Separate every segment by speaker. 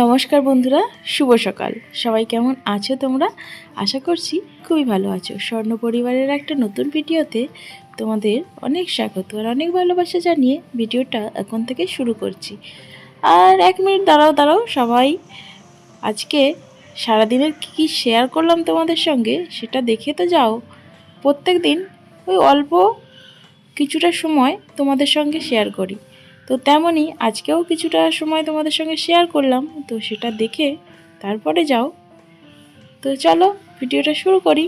Speaker 1: নমস্কার বন্ধুরা, শুভ সকাল। সবাই কেমন আছো তোমরা? আশা করছি খুবই ভালো আছো। স্বর্ণ পরিবারের একটা নতুন ভিডিওতে তোমাদের অনেক স্বাগত আর অনেক ভালোবাসা জানিয়ে ভিডিওটা এখন থেকে শুরু করছি। আর এক মিনিট দাঁড়াও দাঁড়াও, সবাই আজকে সারাদিনের কী কী শেয়ার করলাম তোমাদের সঙ্গে সেটা দেখে তো যাও। প্রত্যেক দিন ওই অল্প কিছুটা সময় তোমাদের সঙ্গে শেয়ার করি। তো তেমনই আজকেও কিছুটা সময় তোমাদের সঙ্গে শেয়ার করলাম, তো সেটা দেখে তারপরে যাও। তো চলো ভিডিওটা শুরু করি।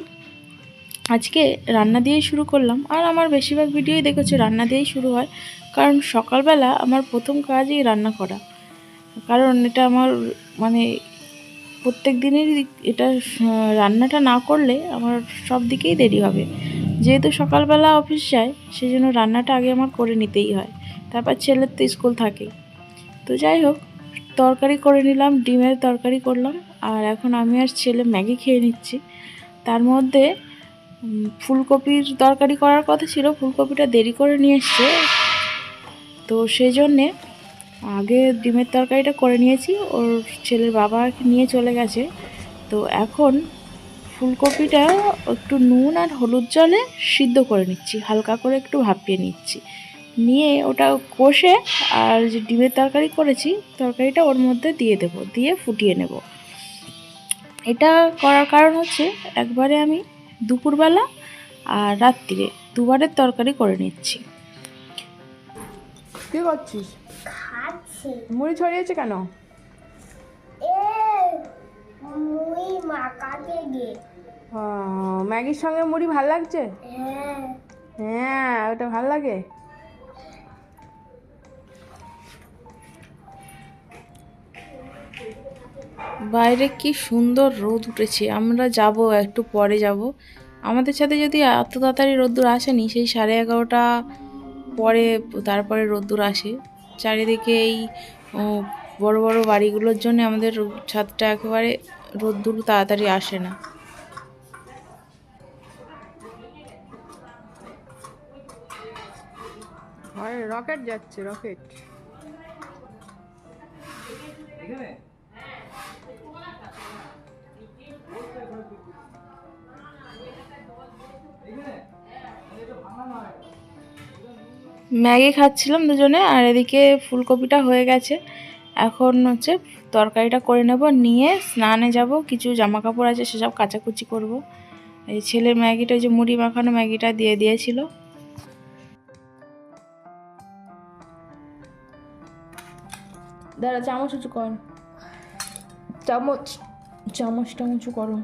Speaker 1: আজকে রান্না দিয়েই শুরু করলাম, আর আমার বেশিরভাগ ভিডিওই দেখেছ রান্না দিয়েই শুরু হয়, কারণ সকালবেলা আমার প্রথম কাজই রান্না করা। কারণ এটা আমার মানে প্রত্যেক দিনেরই এটা রান্নাটা না করলে আমার সব দিকেই দেরি হবে। যেহেতু সকালবেলা অফিস যায় সেই জন্য রান্নাটা আগে আমার করে নিতেই হয়। তারপর ছেলের তো স্কুল থাকেই। তো যাই হোক, তরকারি করে নিলাম, ডিমের তরকারি করলাম, আর এখন আমি আর ছেলে ম্যাগি খেয়ে নিচ্ছি। তার মধ্যে ফুলকপির তরকারি করার কথা ছিল, ফুলকপিটা দেরি করে নিয়ে এসছে। তো সেই জন্যে আগে ডিমের তরকারিটা করে নিয়েছি, ওর ছেলের বাবা নিয়ে চলে গেছে। তো এখন ফুলকপিটা একটু নুন আর হলুদ জলে সিদ্ধ করে নিচ্ছি, হালকা করে একটু ভাপিয়ে নিচ্ছি। নিয়ে ওটা কষে আর যে ডিমের তরকারি করেছি তরকারিটা ওর মধ্যে দিয়ে দেব দিয়ে ফুটিয়ে নেব। এটা করার কারণ হচ্ছে একবারে আমি দুপুরবেলা আর রাত্রিরে দুবারের তরকারি করে নিচ্ছি।
Speaker 2: কি করছিস? মুড়ি ছড়িয়েছে কেন?
Speaker 3: এ মুই মাকাতে গে
Speaker 2: ও, ম্যাগির সঙ্গে মুড়ি ভালো লাগছে?
Speaker 3: হ্যাঁ।
Speaker 2: হ্যাঁ ওটা ভালো লাগে?
Speaker 1: বাইরে কি সুন্দর রোদ উঠেছে আমরা যাব একটু পরে যাব। আমাদের সাথে যদি এত তাড়াতাড়ি রোদ্দুর আসেনি সেই সাড়ে এগারোটা পরে তারপরে রোদ্দুর আসে। চারিদিকে এই বড় বড় বাড়িগুলোর জন্য আমাদের ছাদটা একেবারে রোদ্দুর তাড়াতাড়ি আসে না।
Speaker 2: হয় রকেট যাচ্ছে রকেট
Speaker 1: ম্যাগি খাচ্ছিলাম দুজনে, আর এদিকে ফুলকপিটা হয়ে গেছে। এখন হচ্ছে তরকারিটা করে নেব, নিয়ে স্নানে যাব, কিছু জামা কাপড় আছে সেসব কাচাকুচি করব। এই ছেলে ম্যাগিটা যে মুড়ি মাখানো ম্যাগিটা দিয়ে দিয়েছিল। দাঁড়া, চামচ উঁচু কর। চামচ। চামচটা উঁচু করো।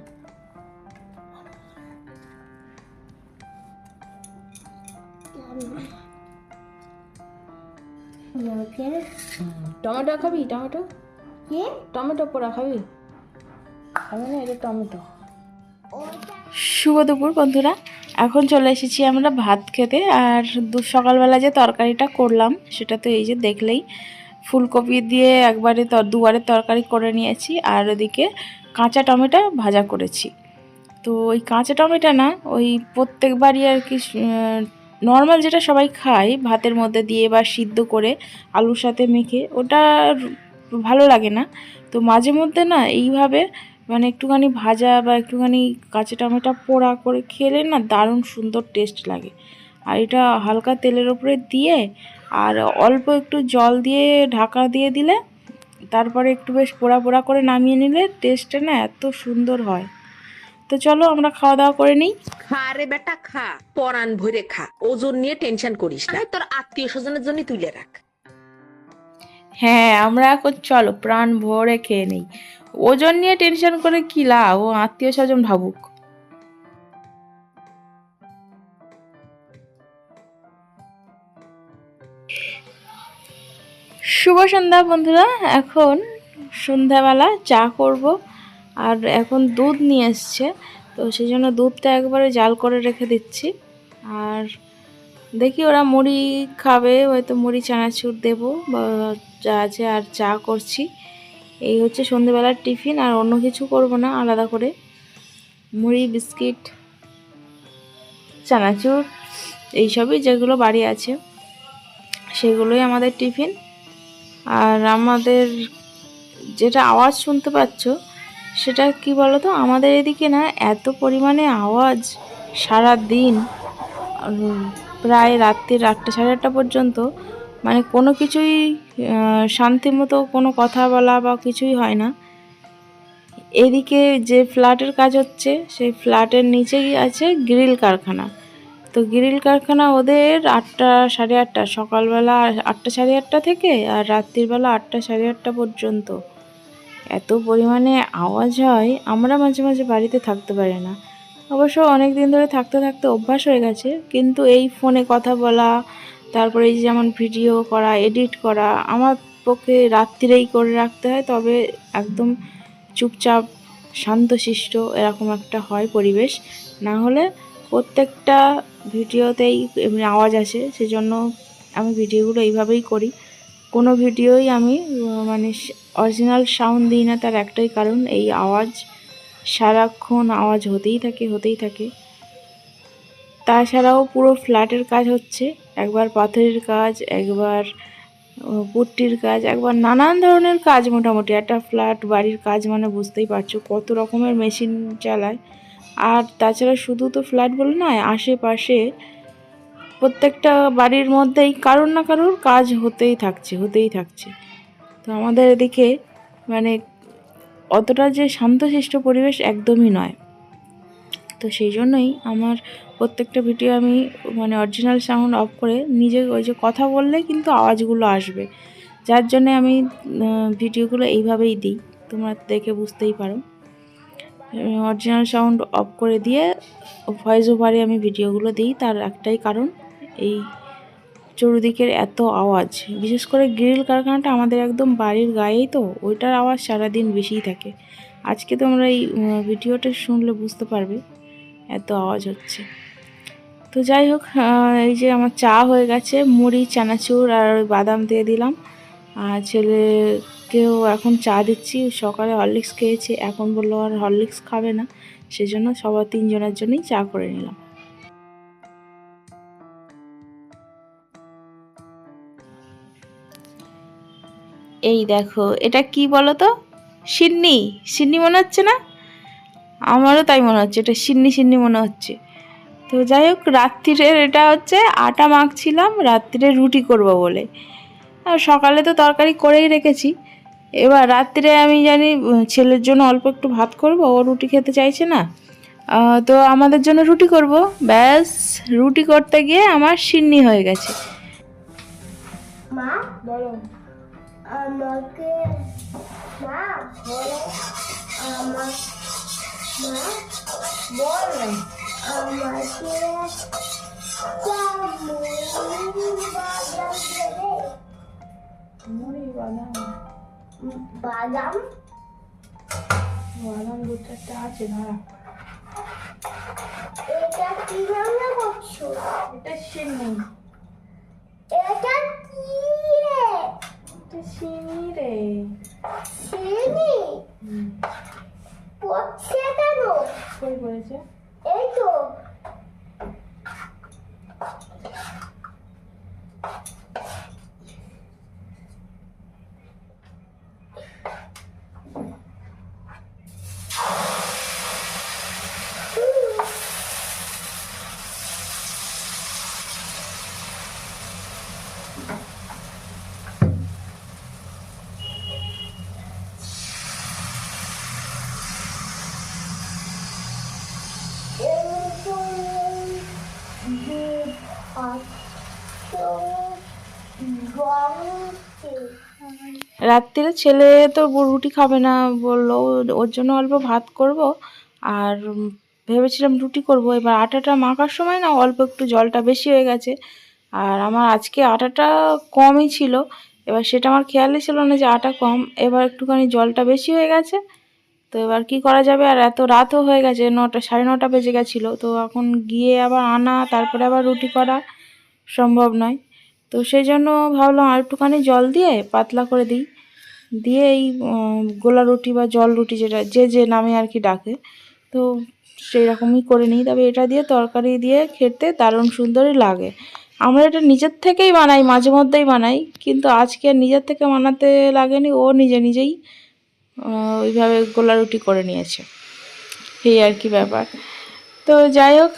Speaker 1: টমেটো খাবি টমেটো?
Speaker 3: কি?
Speaker 1: টমেটো পোড়া খাবি? খাবি না এটা টমেটো। শুভ দুপুর বন্ধুরা। এখন চলে এসেছি আমরা ভাত খেতে আর দু সকালবেলা যে তরকারিটা করলাম সেটা তো এই যে দেখলেই। ফুলকপি দিয়ে একবারে তর দুবারে তরকারি করে নিয়েছি আর ওদিকে কাঁচা টমেটো ভাজা করেছি। তো ওই কাঁচা টমেটো না ওই প্রত্যেকবারই আর কি নর্মাল যেটা সবাই খায়, ভাতের মধ্যে দিয়ে বা সিদ্ধ করে আলুর সাথে মেখে, ওটা ভালো লাগে না। তো মাঝে মধ্যে না এইভাবে মানে একটুখানি ভাজা বা একটুখানি কাঁচা টমেটো পোড়া করে খেলে না দারুণ সুন্দর টেস্ট লাগে। আর এটা হালকা তেলের ওপরে দিয়ে আর অল্প একটু জল দিয়ে ঢাকা দিয়ে দিলে, তারপরে একটু বেশ পোড়া পোড়া করে নামিয়ে নিলে টেস্টটা না এত সুন্দর হয়। তো চলো আমরা খাওয়া দাওয়া করে নিই।
Speaker 4: খা রে বেটা খা। পরান ভরে খা। ওজন নিয়ে টেনশন করিস না। তোর আত্মীয় স্বজনের জন্য তুলে রাখ।
Speaker 1: হ্যাঁ আমরা এখন চলো প্রাণ ভরে খেয়ে নেই। ওজন নিয়ে টেনশন করে কি লাভ? ও আত্মীয় স্বজন ভাবুক। শুভ সন্ধ্যা বন্ধুরা এখন সন্ধ্যাবেলা চা করব। আর এখন দুধ নিয়ে এসছে। তো সেই জন্য দুধটা একবারে জাল করে রেখে দিচ্ছি। আর দেখি ওরা মুড়ি খাবে, হয়তো মুড়ি, চানাচুর দেবো বা যা আছে আর চা করছি। এই হচ্ছে সন্ধেবেলার টিফিন, আর অন্য কিছু করব না, আলাদা করে। মুড়ি, বিস্কিট, চানাচুর, এইসবই যেগুলো বাড়ি আছে, সেগুলোই আমাদের টিফিন। আর আমাদের যেটা আওয়াজ শুনতে পাচ্ছ সেটা কি বলো তো আমাদের এদিকে না এত পরিমাণে আওয়াজ সারা দিন প্রায় রাত্রির আটটা সাড়ে আটটা পর্যন্ত মানে কোনো কিছুই শান্তিমতো কোনো কথা বলা বা কিছুই হয় না। এদিকে যে ফ্ল্যাটের কাজ হচ্ছে, সেই ফ্ল্যাটের নিচেই আছে গ্রিল কারখানা। তো গ্রিল কারখানা ওদের আটটা সাড়ে আটটা, সকালবেলা আটটা সাড়ে আটটা থেকে আর রাত্রিবেলা আটটা সাড়ে আটটা পর্যন্ত। এত পরিমাণে আওয়াজ হয়, আমরা মাঝে মাঝে বাড়িতে থাকতে পারি না। অবশ্য অনেক দিন ধরে থাকতে থাকতে অভ্যাস হয়ে গেছে, কিন্তু এই ফোনে কথা বলা, তারপরে এই যেমন ভিডিও করা, এডিট করা, আমার পক্ষে রাত্রিরেই করে রাখতে হয়, তবে একদম চুপচাপ, শান্তশিষ্ট এরকম একটা হয় পরিবেশ। না হলে প্রত্যেকটা ভিডিওতেই এমনি আওয়াজ আসে, সেজন্য আমি ভিডিওগুলো এইভাবেই করি। কোনো ভিডিওই আমি মানে অরিজিনাল সাউন্ড দিই না তার একটাই কারণ, এই আওয়াজ সারাক্ষণ আওয়াজ হতেই থাকে হতেই থাকে। তাছাড়াও পুরো ফ্ল্যাটের কাজ হচ্ছে, একবার পাথরের কাজ, একবার পুট্টির কাজ, একবার নানান ধরনের কাজ মোটামুটি। একটা ফ্ল্যাট, বাড়ির কাজ মানে বুঝতেই পারছ কত রকমের মেশিন চালায়। আর তাছাড়া শুধু তো ফ্ল্যাট বলে নয়, আশেপাশে প্রত্যেকটা বাড়ির মধ্যেই কারোর না কারোর কাজ হতেই থাকছে হতেই থাকছে। তো আমাদের এদিকে মানে অতটা যে শান্তশিষ্ট পরিবেশ একদমই নয়। তো সেই জন্যই আমার প্রত্যেকটা ভিডিও আমি মানে অরিজিনাল সাউন্ড অফ করে নিজে ওই যে কথা বললে কিন্তু আওয়াজগুলো আসবে। যার জন্যে আমি ভিডিওগুলো এইভাবেই দিই। তোমরা দেখে বুঝতেই পারো। অরিজিনাল সাউন্ড অফ করে দিয়ে ভয়েস ওভারে আমি ভিডিওগুলো দিই। তার একটাই কারণ, এই চতুর্দিকের এত আওয়াজ। বিশেষ করে গ্রিল কারখানাটা আমাদের একদম বাড়ির গায়েই তো, ওইটার আওয়াজ সারাদিন বেশিই থাকে। আজকে তোমরা এই ভিডিওটা শুনলে বুঝতে পারবে এত আওয়াজ হচ্ছে। তো যাই হোক এই যে আমার চা হয়ে গেছে, মুড়ি, চানাচুর আর বাদাম দিয়ে দিলাম। আর ছেলেকেও এখন চা দিচ্ছি সকালে হরলিক্স খেয়েছে, এখন বলল আর হরলিক্স খাবে না, সেজন্য সবার তিনজনের জন্যই চা করে নিলাম। এই দেখো, এটা কি বলো তো সিন্নি সিন্নি মনে হচ্ছে না? আমারও তাই মনে হচ্ছে, এটা সিন্নি সিন্নি মনে হচ্ছে। তো যাই হোক, রাত্রিরের এটা হচ্ছে আটা মাখছিলাম, রাত্রিরে রুটি করব বলে। আর সকালে তো তরকারি করেই রেখেছি। এবার রাত্রে আমি জানি, ছেলের জন্য অল্প একটু ভাত করব, ও রুটি খেতে চাইছে না। তো আমাদের জন্য রুটি করব। ব্যাস, রুটি করতে গিয়ে আমার সিন্নি হয়ে গেছে।
Speaker 3: মা,
Speaker 2: বলো।
Speaker 3: আমাকে মা বলে আমার মা
Speaker 2: বল
Speaker 3: আমাকে
Speaker 2: মুড়ি বাদাম।
Speaker 3: বাদাম?
Speaker 2: বাদাম আছে ধরা।
Speaker 3: এটা কি রান্না করছ?
Speaker 2: এটা সিন্নি
Speaker 3: এটা কি
Speaker 2: এটা সিন্নি রে
Speaker 3: চিনি পড়ছে কেন
Speaker 2: কই পড়েছে
Speaker 3: এই তো
Speaker 1: রাত্রিরে ছেলে তো রুটি খাবে না বলল, ওর জন্য অল্প ভাত করব। আর ভেবেছিলাম রুটি করব, এবার আটাটা মাখার সময় না অল্প একটু জলটা বেশি হয়ে গেছে। আর আমার আজকে আটাটা কমই ছিল, এবার সেটা আমার খেয়ালই ছিল না যে আটা কম, এবার একটুখানি জলটা বেশি হয়ে গেছে। তো এবার কি করা যাবে? আর এত রাতও হয়ে গেছে, নটা, সাড়ে নটা বেজে গেছিল, তো এখন গিয়ে আবার আনা, তারপরে আবার রুটি করা সম্ভব নয়। তো সেই জন্য ভাবলাম আর একটুখানি জল দিয়ে পাতলা করে দিই। দিয়ে এই গোলা রুটি বা জল রুটি যেটা, যে যে নামে আর কি ডাকে, তো সেই রকমই করে নিই। তবে এটা দিয়ে তরকারি দিয়ে খেতে দারুণ সুন্দরই লাগে। আমরা এটা নিজের থেকেই বানাই, মাঝে মধ্যেই বানাই, কিন্তু আজকে আর নিজের থেকে বানাতে লাগেনি, ও নিজে নিজেই ওইভাবে গোলা রুটি করে নিয়েছে। এই আর কি ব্যাপার। তো যাই হোক,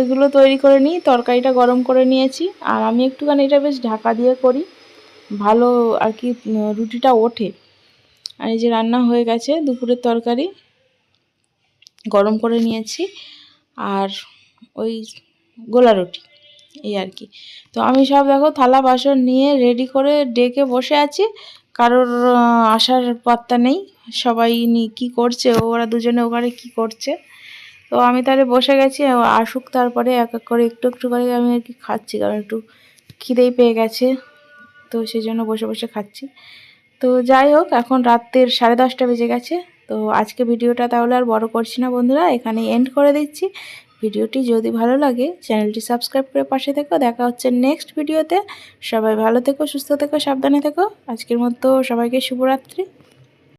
Speaker 1: এগুলো তৈরি করে নিই, তরকারিটা গরম করে নিয়েছি, আর আমি একটুখানি এটা বেশ ঢাকা দিয়ে করি। ভালো আর কি রুটিটা ওঠে। আর এই যে রান্না হয়ে গেছে, দুপুরের তরকারি গরম করে নিয়েছি। আর ওই গোলা রুটি, এই আর কি। তো আমি সব দেখো থালা বাসন নিয়ে রেডি করে ডেকে বসে আছি। কারোর আসার পাত্তা নেই। সবাই নি, কী করছে? ওরা দুজনে ওখানে কী করছে? তো আমি তাহলে বসে গেছি আসুক তারপরে এক এক করে একটু একটু করে আমি আর কি খাচ্ছি, কারণ একটু খিদেই পেয়ে গেছে। তো সেই জন্য বসে বসে খাচ্ছি। তো যাই হোক, এখন রাত্রের সাড়ে দশটা বেজে গেছে। তো আজকে ভিডিওটা তাহলে আর বড় করছি না বন্ধুরা এখানে এন্ড করে দিচ্ছি। ভিডিওটি যদি ভালো লাগে, চ্যানেলটি সাবস্ক্রাইব করে পাশে থেকো। দেখা হচ্ছে নেক্সট ভিডিওতে সবাই ভালো থেকো, সুস্থ থেকো, সাবধানে থেকো। আজকের মতো সবাইকে শুভরাত্রি।